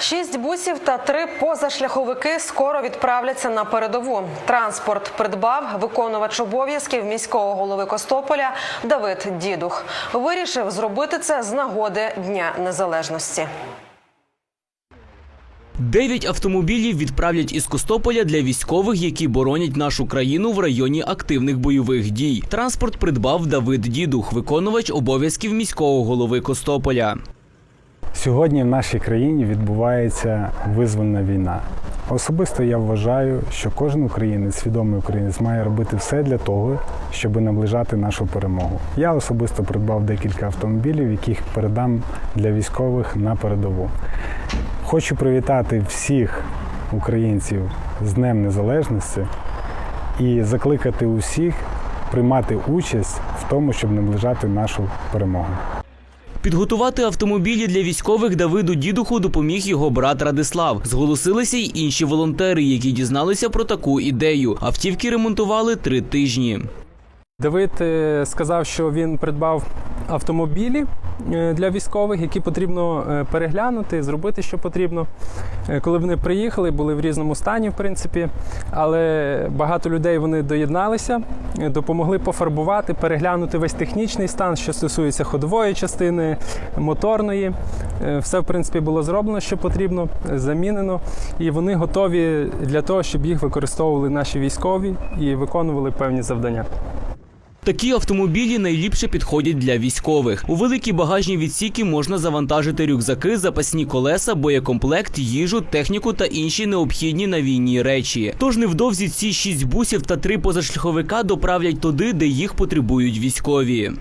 Шість бусів та три позашляховики скоро відправляться на передову. Транспорт придбав виконувач обов'язків міського голови Костополя Давид Дідух. Вирішив зробити це з нагоди Дня Незалежності. Дев'ять автомобілів відправлять із Костополя для військових, які боронять нашу країну в районі активних бойових дій. Транспорт придбав Давид Дідух, виконувач обов'язків міського голови Костополя. Сьогодні в нашій країні відбувається визвольна війна. Особисто я вважаю, що кожен українець, свідомий українець, має робити все для того, щоб наближати нашу перемогу. Я особисто придбав декілька автомобілів, яких передам для військових на передову. Хочу привітати всіх українців з Днем Незалежності і закликати усіх приймати участь в тому, щоб наближати нашу перемогу. Підготувати автомобілі для військових Давиду Дідуху допоміг його брат Радислав. Зголосилися й інші волонтери, які дізналися про таку ідею. Автівки ремонтували три тижні. Давид е, сказав, що він придбав автомобілі е, для військових, які потрібно е, переглянути, зробити, що потрібно. Коли вони приїхали, були в різному стані, в принципі, але багато людей вони доєдналися, допомогли пофарбувати, переглянути весь технічний стан, що стосується ходової частини, моторної. Все, в принципі, було зроблено, що потрібно, замінено, і вони готові для того, щоб їх використовували наші військові і виконували певні завдання. Такі автомобілі найліпше підходять для військових. У великі багажні відсіки можна завантажити рюкзаки, запасні колеса, боєкомплект, їжу, техніку та інші необхідні на війні речі. Тож невдовзі ці шість бусів та три позашляховика доправлять туди, де їх потребують військові.